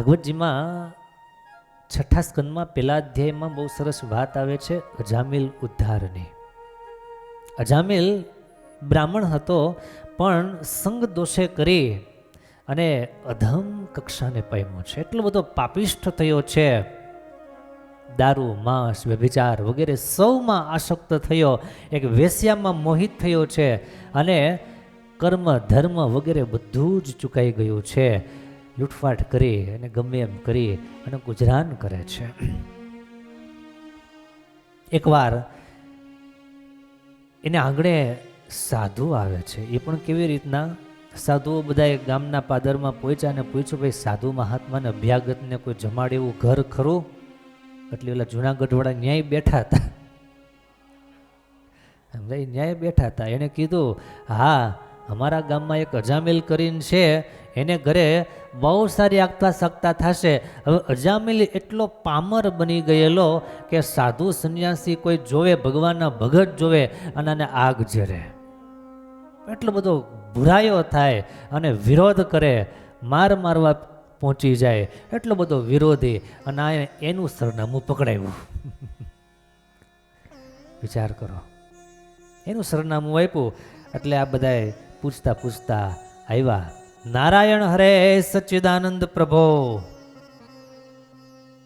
ભાગવતજીમાં છઠ્ઠા સ્કંદમાં પહેલા અધ્યાયમાં બહુ સરસ વાત આવે છે, અજામિલ ઉદ્ધારની. અજામિલ બ્રાહ્મણ હતો, પણ સંગ દોષે કરી અને અધમ કક્ષાને પામ્યો છે. એટલો બધો પાપિષ્ઠ થયો છે. દારૂ, માંસ, વ્યભિચાર વગેરે સૌમાં આસક્ત થયો, એક વેશ્યામાં મોહિત થયો છે અને કર્મ, ધર્મ વગેરે બધું જ ચૂકાઈ ગયું છે. લૂંટફાટ કરી અને ગમે એમ કરી અને ગુજરાન કરે છે. એકવાર એને આંગણે સાધુ આવે છે. એ પણ કેવી રીતના? સાધુઓ બધા ગામના પાદરમાં પહોંચ્યા અને પૂછ્યું, ભાઈ, સાધુ મહાત્માને અભ્યાગતને કોઈ જમાડે એવું ઘર ખરું? એટલે ઓલા જુનાગઢવાળા ન્યાય બેઠા હતા. ભાઈ ન્યાય બેઠા હતા. એણે કીધું, હા, અમારા ગામમાં એક અજામિલ કરીને છે. એને ઘરે બહુ સારી આગતા શકતા થશે. હવે અજામિલ એટલો પામર બની ગયેલો કે સાધુ સંન્યાસી કોઈ જોવે, ભગવાનના ભગત જોવે અને આગ ઝરે એટલો બધો બુરાયો થાય અને વિરોધ કરે, માર મારવા પહોંચી જાય. એટલો બધો વિરોધી અને આ એનું સરનામું પકડાયું. વિચાર કરો. એનું સરનામું આપ્યું એટલે આ બધાએ પૂછતા પૂછતા આવ્યા. નારાયણ હરે સચ્ચિદાનંદ પ્રભો.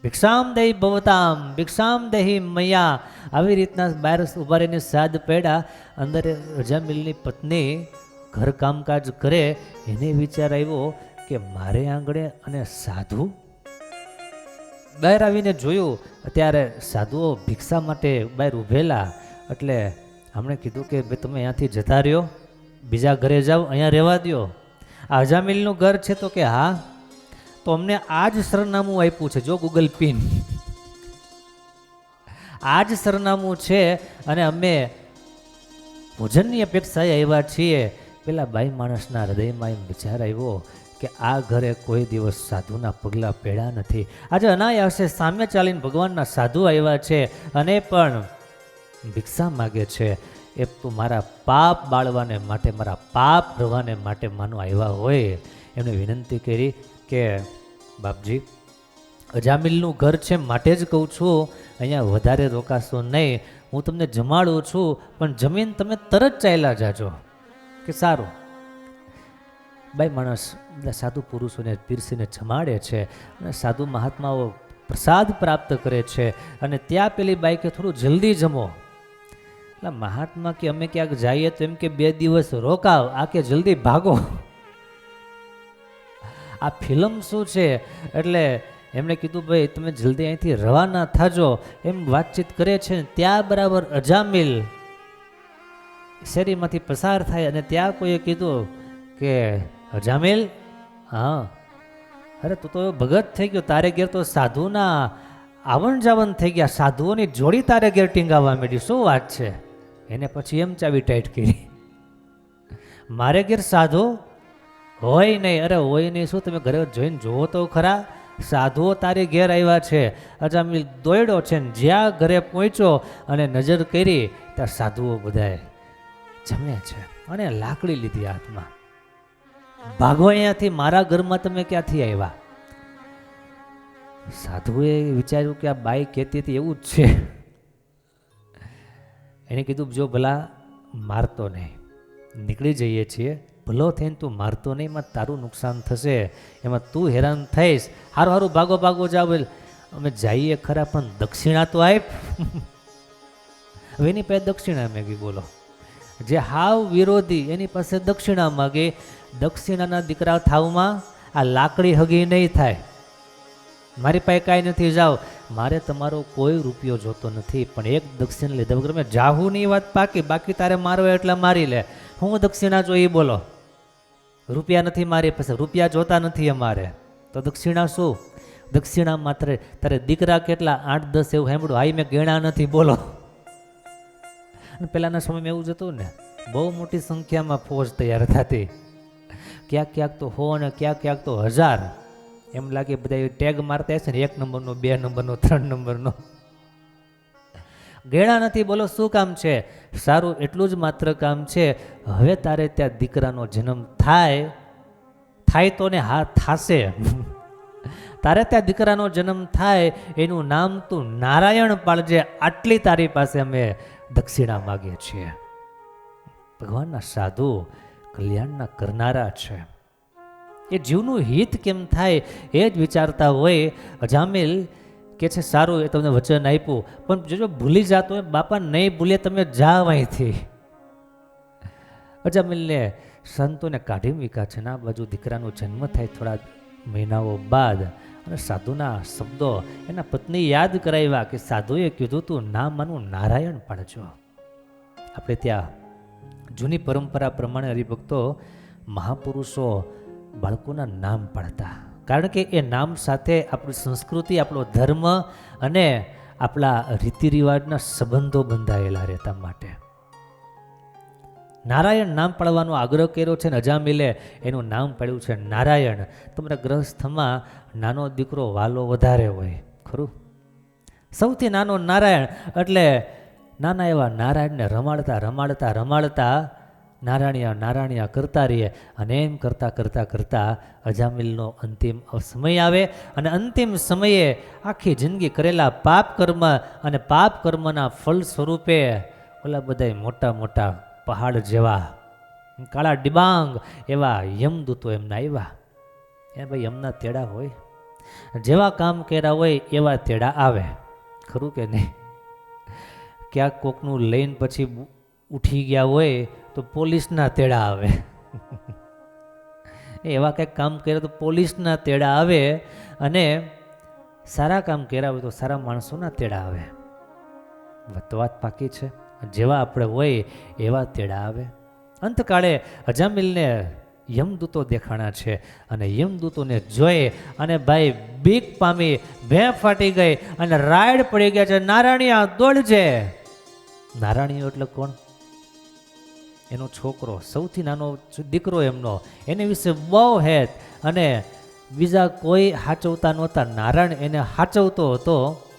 ભિક્ષામ દહી ભવતામ, ભિક્ષામ દહી મૈયા. આવી રીતના બહાર ઊભા રહીને સાદ પેડા અંદર રજામિલની પત્ની ઘર કામકાજ કરે, એને વિચાર આવ્યો કે મારે આંગણે અને સાધુ બહાર આવીને જોયું ત્યારે સાધુઓ ભિક્ષા માટે બહાર ઊભેલા. એટલે હમણે કીધું કે ભાઈ, તમે અહીંયાથી જતા રહ્યો, બીજા ઘરે જાઓ, અહીંયા રહેવા દ્યો. આ અજામિલનું ઘર છે તો કે હા, તો અમને આ જ સરનામું આપ્યું છે, જો ગૂગલ પિન આ જ સરનામું છે અને અમે ભોજનની અપેક્ષાએ આવ્યા છીએ. પેલા બાઈ માણસના હૃદયમાં એમ વિચાર આવ્યો કે આ ઘરે કોઈ દિવસ સાધુના પગલાં પેડા નથી. આજે અનાયાસે સામે ચાલીને ભગવાનના સાધુ આવ્યા છે અને પણ ભિક્ષા માગે છે. એ તો મારા પાપ બાળવાને માટે, મારા પાપ રવાને માટે માનો આવ્યા હોય, એમણે વિનંતી કરી કે, બાપજી, અજામિલનું ઘર છે માટે જ કહું છું, અહીંયા વધારે રોકાશો નહીં, હું તમને જમાડું છું, પણ જમીન તમે તરત ચાલ્યા જાજો. કે સારું. બાઈ માણસ સાધુ પુરુષોને પીરસીને જમાડે છે અને સાધુ મહાત્માઓ પ્રસાદ પ્રાપ્ત કરે છે અને ત્યાં પેલી બાઈકે થોડું જલ્દી જમો. એટલે મહાત્મા કે અમે ક્યાંક જઈએ તો એમ કે બે દિવસ રોકાવ આ કે જલ્દી ભાગો. આ ફિલ્મ શું છે? એટલે એમણે કીધું, ભાઈ, તમે જલ્દી અહીંથી રવાના થાજો. એમ વાતચીત કરે છે ને, ત્યાં બરાબર અજામિલ શેરીમાંથી પસાર થાય અને ત્યાં કોઈએ કીધું કે, અજામિલ? હા. અરે, તું તો ભગત થઈ ગયો, તારે ઘેર તો સાધુના આવન જાવન થઈ ગયા, સાધુઓની જોડી તારે ઘેર ટીંગાવવા માંડી, શું વાત છે? એને પછી એમ ચાવી ટાઈટ કરી. મારે ઘેર સાધુ હોય નહીં. અરે હોય નહીં, શું તમે ઘરે જોઈને જુઓ તો ખરા? સાધુઓ તારી ઘેર આવ્યા છે. અજામિલ દોડ્યો છે ને જ્યાં ઘરે પહોંચ્યો અને નજર કરી, ત્યાં સાધુઓ બધાએ જમે છે અને લાકડી લીધી હાથમાં. ભાગો અહીંયાથી, મારા ઘરમાં તમે ક્યાંથી આવ્યા? સાધુએ વિચાર્યું કે આ બાઈ કહેતી હતી, એવું જ છે. એને કીધું, જો ભલા મારતો નહીં, નીકળી જઈએ છીએ. ભલો થઈને તું મારતો નહીં, એમાં તારું નુકસાન થશે. એમાં તું હેરાન થઈશ. હારું હારું, ભાગો ભાગો જાવ અમે જઈએ ખરા, પણ દક્ષિણા તો આપ હવે એની પાસે દક્ષિણા મેગી, બોલો. જે હાવ વિરોધી, એની પાસે દક્ષિણા માગે. દક્ષિણાના દીકરા થાવમાં આ લાકડી હગી નહીં થાય. મારી પાસે કાંઈ નથી, જાઓ. મારે તમારો કોઈ રૂપિયો જોતો નથી, પણ એક દક્ષિણ લીધા. વગર મેં જાહુની વાત પાકી, બાકી તારે મારો એટલા મારી લે. હું દક્ષિણા જોઈ બોલો. રૂપિયા નથી મારી પાસે, રૂપિયા જોતા નથી અમારે. તો દક્ષિણા શું? દક્ષિણા માત્ર, તારે દીકરા કેટલા? આઠ, દસ એવું સાંભળ્યું. હાઈ મેં ગેણા નથી, બોલો. પહેલાંના સમયમાં એવું જ હતું ને, બહુ મોટી સંખ્યામાં ફોજ તૈયાર થતી. ક્યાંક ક્યાંક તો હો અને ક્યાંક ક્યાંક તો હજાર. એમ લાગે બધા ટેગ મારતા હશે ને, એક નંબરનો, બે નંબરનો, ત્રણ નંબરનો. ગેણા નથી, બોલો, શું કામ છે? સારું, એટલું જ માત્ર કામ છે. હવે તારે ત્યાં દીકરાનો જન્મ થાય થાય તો ને હા, થાશે. તારે ત્યાં દીકરાનો જન્મ થાય, એનું નામ તું નારાયણ પાળજે. આટલી તારી પાસે અમે દક્ષિણા માગીએ છીએ. ભગવાનના સાધુ કલ્યાણના કરનારા છે. એ જીવનું હિત કેમ થાય એ જ વિચારતા હોય. અજામિલ કે છે, સારું, એ તમને વચન આપ્યું. પણ જોજો ભૂલી જાતો હોય, બાપા નહીં ભૂલે તમે જાઓ અહીંથી. અજામિલને સંતોને કાઢી મૂક્યા છે. ના બાજુ દીકરાનો જન્મ થાય થોડા મહિનાઓ બાદ. અને સાધુના શબ્દો એના પત્ની યાદ કરાવ્યા કે, સાધુએ કીધું તું નામ માનું નારાયણ પાડજો. આપણે ત્યાં જૂની પરંપરા પ્રમાણે હરિભક્તો મહાપુરુષો બાળકોના નામ પાડતા. કારણ કે એ નામ સાથે આપણી સંસ્કૃતિ, આપણો ધર્મ અને આપણા રીતિ રિવાજના સંબંધો બંધાયેલા રહેતા માટે. નારાયણ નામ પાડવાનો આગ્રહ કર્યો છે ને અજામિલે એનું નામ પાડ્યું છે નારાયણ. તમારા ગ્રહસ્થમાં નાનો દીકરો વાલો વધારે હોય, ખરું? સૌથી નાનો નારાયણ એટલે નાના એવા નારાયણને રમાડતા રમાડતા રમાડતા નારાયણિયા નારાયણિયા કરતા રહીએ. અને એમ કરતાં કરતાં કરતાં અજામિલનો અંતિમ સમય આવે અને અંતિમ સમયે આખી જિંદગી કરેલા પાપ કર્મ અને પાપ કર્મના ફળ સ્વરૂપે ઓલા બધા મોટા મોટા પહાડ જેવા, કાળા ડિબાંગ એવા યમદૂતો એમના આવ્યા. એ ભાઈ એમના તેડા હોય. જેવા કામ કર્યા હોય એવા તેડા આવે. ખરું કે નહીં? ક્યાંક કોકનું લઈને પછી ઉઠી ગયા હોય તો પોલીસના તેડા આવે. એવા કંઈક કામ કર્યા તો પોલીસના તેડા આવે અને સારા કામ કર્યા હોય તો સારા માણસોના તેડા આવે. તો વાત પાકી છે. જેવા આપણે હોય એવા તેડા આવે. અંતકાળે અજામિલને યમદૂતો દેખાણા છે અને યમદૂતોને જોઈ અને ભાઈ બીક પામી ભે ફાટી ગઈ અને રાયડ પડી ગયા છે. નારાયણિયા દોડજે. નારાણીઓ એટલે કોણ? એનો છોકરો, સૌથી નાનો દીકરો એમનો, એની વિશે બહુ હેત અને બીજા કોઈ હાચવતા નહોતા. નારાયણ એને હાચવતો હતો,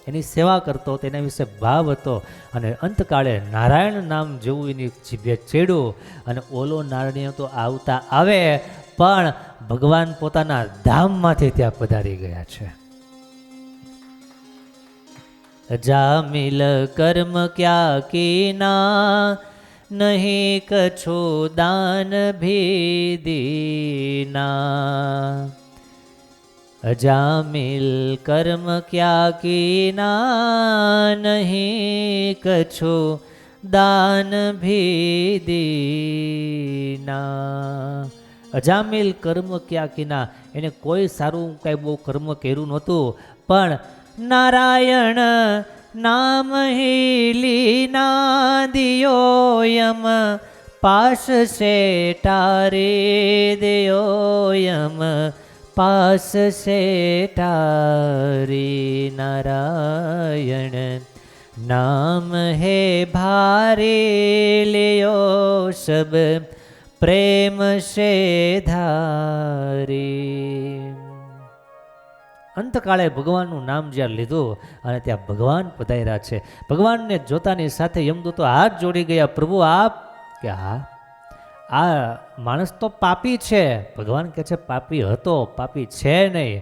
એની સેવા કરતો હતો, એના વિશે ભાવ હતો અને અંતકાળે નારાયણ નામ જેવું એની જીભે ચેડ્યું અને ઓલો નારણીય તો આવતા આવે, પણ ભગવાન પોતાના ધામમાંથી ત્યાં પધારી ગયા છે. જામિલ કર્મ ક્યા કીના નહીં કછો દાન ભેદીના. અજામિલ કર્મ ક્યા કીના નહીં કછો દાન ભેદીના. અજામિલ કર્મ ક્યાં કીના? એને કોઈ સારું કાંઈ બહુ કર્મ કર્યું નહોતું, પણ નારાયણ નામ હીલીના દિયોયમ પાશ શેટારે દેયોયમ પાસ શેટારે નારાયણ નામ હે ભારે લેયો સબ પ્રેમ સે ધારી અંતકાળે ભગવાનનું નામ જ્યાં લીધું અને ત્યાં ભગવાન પધાર્યા છે. ભગવાનને જોતાની સાથે યમદૂતો હાથ જોડી ગયા, પ્રભુ, આપ કે હા આ માણસ તો પાપી છે. ભગવાન કહે છે, પાપી હતો, પાપી છે નહીં.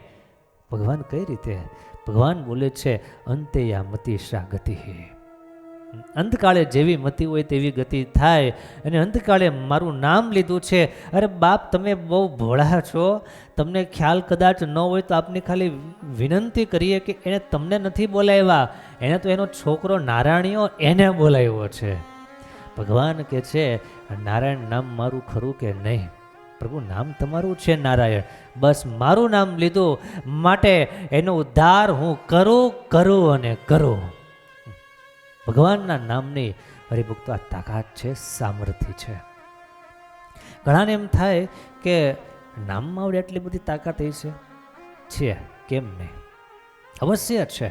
ભગવાન કઈ રીતે? ભગવાન બોલે છે, અંતે યા મતી શા ગતિ અંતકાળે જેવી મતિ હોય તેવી ગતિ થાય અને અંતકાળે મારું નામ લીધું છે. અરે બાપ, તમે બહુ ભોળા છો. તમને ખ્યાલ કદાચ ન હોય તો આપને ખાલી વિનંતી કરીએ કે એણે તમને નથી બોલાવ્યા. એણે તો એનો છોકરો નારાયણીઓ એને બોલાવ્યો છે. ભગવાન કે છે, નારાયણ, નામ મારું ખરું કે નહીં? પ્રભુ, નામ તમારું છે નારાયણ. બસ મારું નામ લીધું. માટે એનો ઉદ્ધાર હું કરું કરું અને કરું. ભગવાનના નામની હરિભક્તો આ તાકાત છે, સામર્થ્ય છે. ઘણાને એમ થાય કે નામમાં આવડે એટલી બધી તાકાત એ છે. છે, કેમ નહીં અવશ્ય છે.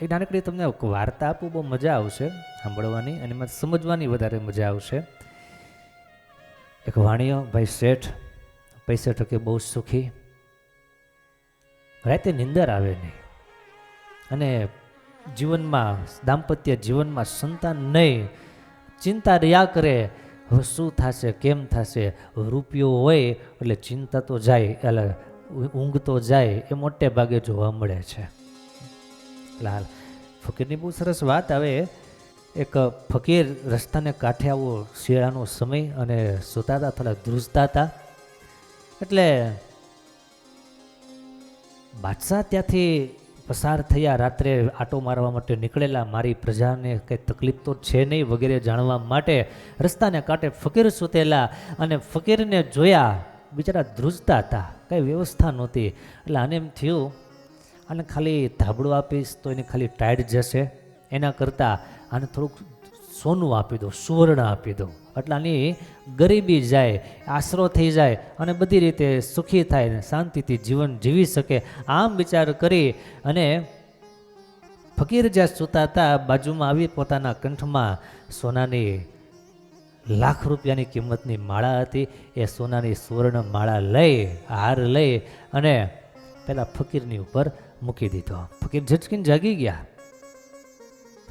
એક નાનકડી તમને વાર્તા આપું, બહુ મજા આવશે સાંભળવાની અને એમાં સમજવાની વધારે મજા આવશે. એક વાણિયો ભાઈ શેઠ, પૈસા ટકે બહુ સુખી. રાતે નિંદર આવે નહીં. અને જીવનમાં, દાંપત્ય જીવનમાં સંતાન નહીં. ચિંતા રહ્યા કરે શું થશે, કેમ થશે? રૂપિયો હોય, એટલે ચિંતા તો જાય, એટલે ઊંઘતો જાય, એ મોટે ભાગે જોવા મળે છે. લાલ, ફકીરની બહુ સરસ વાત આવે. એક ફકીર રસ્તાને કાંઠે આવો, શિયાળાનો સમય અને સૂતા હતા થોડા ધ્રુજતા હતા. એટલે બાદશાહ ત્યાંથી પસાર થયા રાત્રે આટો મારવા માટે નીકળેલા મારી પ્રજાને કંઈ તકલીફ તો છે નહીં વગેરે જાણવા માટે રસ્તાને કાંઠે ફકીર સૂતેલા અને ફકીરને જોયા. બિચારા ધ્રુજતા હતા. કંઈ વ્યવસ્થા નહોતી. એટલે આને એમ થયું અને ખાલી ધાબળું આપીશ તો એને ખાલી ટાઈટ જશે. એના કરતાં આને થોડુંક સોનું આપી દો, સુવર્ણ આપી દો. એટલે આની ગરીબી જાય, આશરો થઈ જાય અને બધી રીતે સુખી થાય ને શાંતિથી જીવન જીવી શકે. આમ વિચાર કરી અને ફકીર જ્યાં સૂતા હતા, બાજુમાં આવી પોતાના કંઠમાં સોનાની લાખ રૂપિયાની કિંમતની માળા હતી. એ સોનાની સુવર્ણ માળા લઈ, હાર લઈ અને પેલા ફકીરની ઉપર મૂકી દીધો. ફકીર ઝચકીને જાગી ગયા.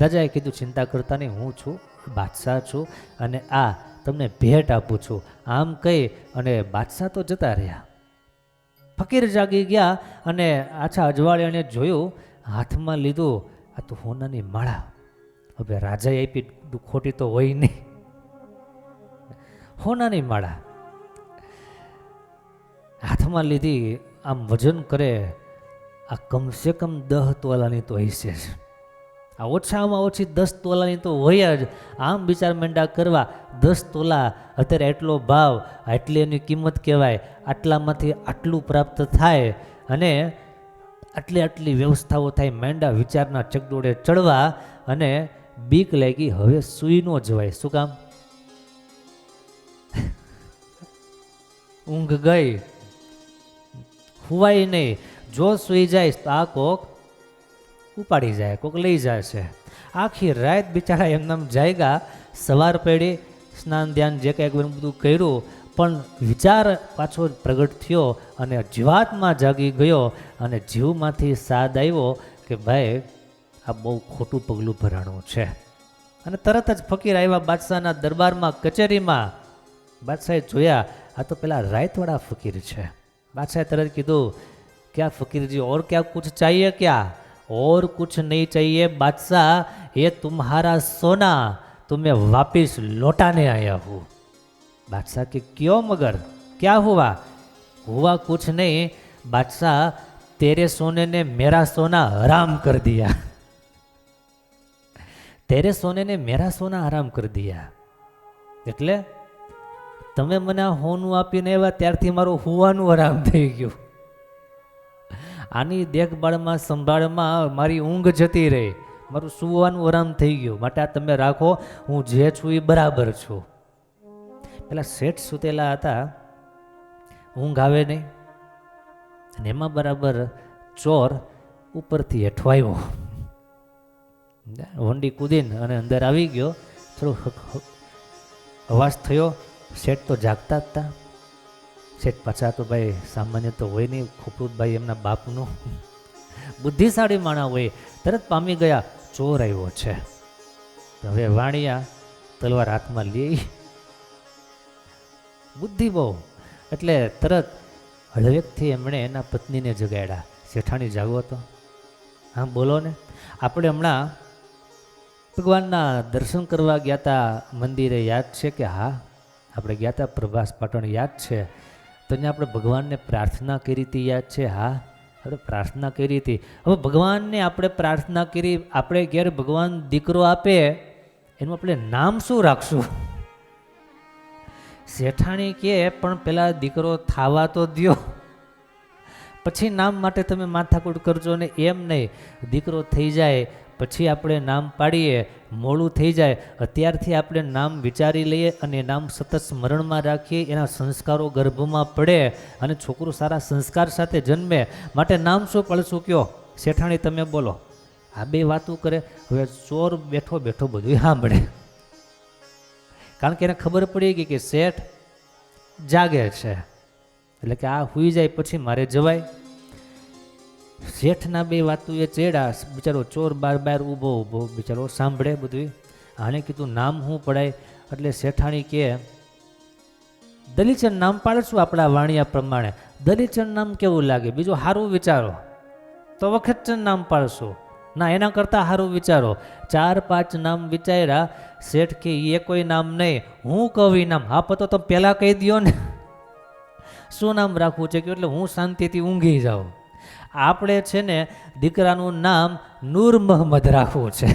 રાજાએ કીધું, ચિંતા કરતા નહીં, હું છું. બાદશાહ છું અને આ તમને ભેટ આપું છું. આમ કહી અને બાદશાહ તો જતા રહ્યા. ફકીર જાગી ગયા અને આછા અજવાળિયાને જોયું, હાથમાં લીધું આ તો હોનાની માળા. હવે રાજાએ આપી ખોટી તો હોય નહીં. હોનાની માળા. હાથમાં લીધી, આમ વજન કરે, આ કમસે કમ દહ તોલાની તો હશે આ ઓછામાં ઓછી દસ તોલાની તો હોય જ. આમ વિચાર મેંડા કરવા દસ તોલા અત્યારે એટલો ભાવ, આટલી એની કિંમત કહેવાય, આટલામાંથી આટલું પ્રાપ્ત થાય અને આટલી આટલી વ્યવસ્થાઓ થાય મેંડા વિચારના ચકડોળે ચડવા અને બીક લાગી હવે સૂઈ ન જવાય. શું કામ? ઊંઘ ગઈ. હુવાય નહીં. જો સૂઈ જાય તો આ કોક ઉપાડી જાય કોઈક લઈ જાય છે આખી રાત બિચારા એમનામ જાયગા, સવાર પડી સ્નાન ધ્યાન જે કંઈ બધું કર્યું, પણ વિચાર પાછો પ્રગટ થયો અને જીવાતમાં જાગી ગયો અને જીવમાંથી સાદ આવ્યો કે ભાઈ, આ બહુ ખોટું પગલું ભરાણું છે. અને તરત જ ફકીર આવ્યા બાદશાહના દરબારમાં, કચેરીમાં. બાદશાહે જોયા, આ તો પેલા રાયતવાળા ફકીર છે. બાદશાહે તરત કીધું, ક્યાં ફકીરજી, ઓર ક્યાં કુછ ચાહીએ ક્યાં? और कुछ नहीं चाहिए बादशाह ये तुम्हारा सोना तुम्हें वापिस लौटाने आया हूँ बादशाह के क्यों मगर क्या हुआ हुआ कुछ नहीं बादशाह तेरे सोने ने मेरा सोना हराम कर दिया तेरे सोने ने मेरा सोना हराम कर दिया એટલે તમે મને આ હોનું આપીને આવ્યા ત્યારથી મારું હોવાનું આરામ થઈ ગયું આની દેખભાળમાં, સંભાળમાં મારી ઊંઘ જતી રહે. મારું સુવાનું આરામ થઈ ગયું. માટે આ તમે રાખો, હું જે છું એ બરાબર છું. પેલા શેઠ સૂતેલા હતા. ઊંઘ આવે નહીં. અને એમાં બરાબર ચોર ઉપરથી હેઠવાયો. વંડી કૂદીને અને અંદર આવી ગયો. થોડો અવાજ થયો શેઠ તો જાગતા જ હતા શેઠ પાછા તો ભાઈ સામાન્ય તો હોય નહીં ખોપરૂતભાઈ એમના બાપનું. બુદ્ધિશાળી માણા હોય, તરત પામી ગયા, ચોર આવ્યો છે. હવે વાણિયા તલવાર હાથમાં લઈ. બુદ્ધિ બહુ, એટલે તરત હળવેકથી એમણે એના પત્નીને જગાડ્યા. શેઠાણી જાગો તો હા, બોલો ને. આપણે હમણાં ભગવાનના દર્શન કરવા ગયા હતા મંદિરે. યાદ છે કે હા? આપણે ગયા હતા પ્રભાસ પાટણ. યાદ છે. તો અહીંયા આપણે ભગવાનને પ્રાર્થના કરી હતી, યાદ છે? હા, આપણે પ્રાર્થના કરી હતી. હવે ભગવાનને આપણે પ્રાર્થના કરી, આપણે ઘેર ભગવાન દીકરો આપે, એનું આપણે નામ શું રાખશું? શેઠાણી કે, પણ પેલા દીકરો થાવા તો દ્યો. પછી નામ માટે તમે માથાકૂટ કરજો ને એમ નહીં. દીકરો થઈ જાય પછી આપણે નામ પાડીએ, મોડું થઈ જાય. અત્યારથી આપણે નામ વિચારી લઈએ અને નામ સતત સ્મરણમાં રાખીએ, એના સંસ્કારો ગર્ભમાં પડે અને છોકરું સારા સંસ્કાર સાથે જન્મે. માટે નામ શું પડશું કયો? શેઠાણી, તમે બોલો. આ બે વાતો કરે. હવે ચોર બેઠો બેઠો બધું સાંભળે. કારણ કે એને ખબર પડી ગઈ કે શેઠ જાગે છે. એટલે કે આ હુઈ જાય, પછી મારે જવાય. શેઠના બે વાતું એ ચેડા, બિચારો ચોર બાર બાર ઊભો ઊભો, બિચારો સાંભળે બધું આને કીધું, નામ શું પડાય? એટલે શેઠાણી કે દલીચંદ નામ પાડશું આપણા વાણિયા પ્રમાણે. દલીચંદ નામ કેવું લાગે? બીજું સારું વિચારો. તો વખતચંદ નામ પાડશો. ના, એના કરતાં સારું વિચારો. ચાર પાંચ નામ વિચાર્યા. શેઠ કે એ કોઈ નામ નહીં. હું કવિ નામ. હા તો પહેલાં કહી દો ને. શું નામ રાખવું છે? કે એટલે હું શાંતિથી ઊંઘી જાઉં. આપણે છે ને દીકરાનું નામ નૂર મોહમ્મદ રાખવું છે.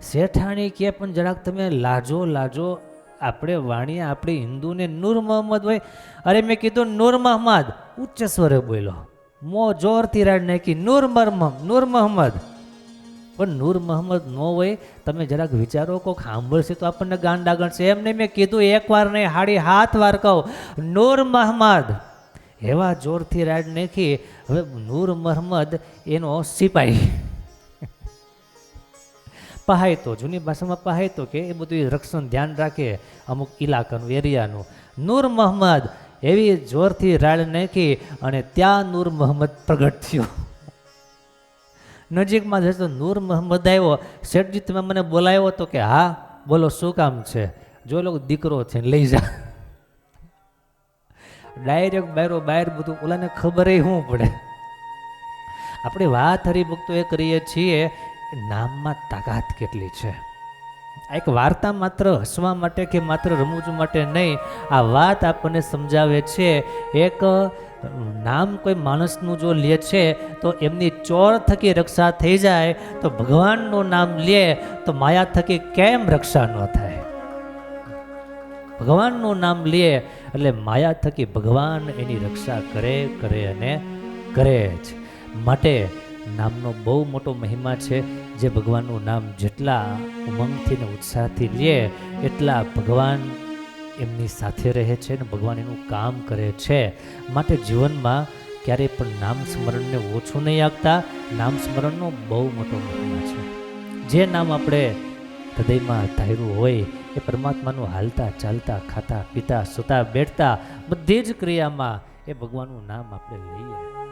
શેઠાણી કે પણ જરાક તમે લાજો લાજો, આપણે વાણીએ આપણે હિન્દુને નૂર મોહમ્મદ હોય. અરે મેં કીધું નૂર મહમ્મદ, ઉચ્ચ સ્વરે બોલ્યો. મો જોરથી રાડ નાખી, નૂર મરમમ નૂર મહમ્મદ. પણ નૂર મોહમ્મદ ન હોય, તમે જરાક વિચારો, કોક સાંભળશે તો આપણને ગાંડા ગણશે એમને મેં કીધું એક વાર નહીં, હાડી હાથ વાર કહું. નૂર મોહમ્મદ. એવા જોરથી રાડ નાખી, હવે નૂર મહમ્મદ એનો સિપાહી પહાયતો, જૂની ભાષામાં પહાયતો કે એ બધું રક્ષણ ધ્યાન રાખે અમુક ઇલાકાનું, એરિયાનું. નૂર મોહમ્મદ એવી જોરથી રાડ નાખી અને ત્યાં નૂર મોહમ્મદ પ્રગટ થયો. નજીકમાં જતો નૂર મોહમ્મદ આવ્યો. શેઠજી, તમે મને બોલાવ્યો તો કે, હા, બોલો, શું કામ છે? જો લોકો દીકરો છે, લઈ જા. ડાયરેક્ટ બાયરો બહાર બધું ઓલાને ખબર શું પડે. આપણે વાત હરિભક્તો એ કરીએ છીએ નામમાં તાકાત કેટલી છે? આ એક વાર્તા માત્ર હસવા માટે કે માત્ર રમૂજ માટે નહીં, આ વાત આપણને સમજાવે છે. એક નામ કોઈ માણસનું જો લે છે, તો એમની ચોર થકી રક્ષા થઈ જાય, તો ભગવાનનું નામ લે, તો માયા થકી કેમ રક્ષા ન થાય? ભગવાનનું નામ લે, એટલે માયા થકી ભગવાન એની રક્ષા કરે કરે અને કરે જ. માટે નામનો બહુ મોટો મહિમા છે, જે ભગવાનનું નામ જેટલા ઉમંગથી ને ઉત્સાહથી લે, એટલા ભગવાન એમની સાથે રહે છે ને ભગવાન એનું કામ કરે છે. માટે જીવનમાં ક્યારેય પણ નામ સ્મરણને ઓછું નહીં આપતા. નામ સ્મરણનો બહુ મોટો મહિમા છે. જે નામ આપણે હૃદયમાં ધાર્યું હોય, એ પરમાત્માનું હાલતા ચાલતા, ખાતા, પીતા, સૂતા, બેઠતા, બધી જ ક્રિયામાં એ ભગવાનનું નામ આપણે લઈએ.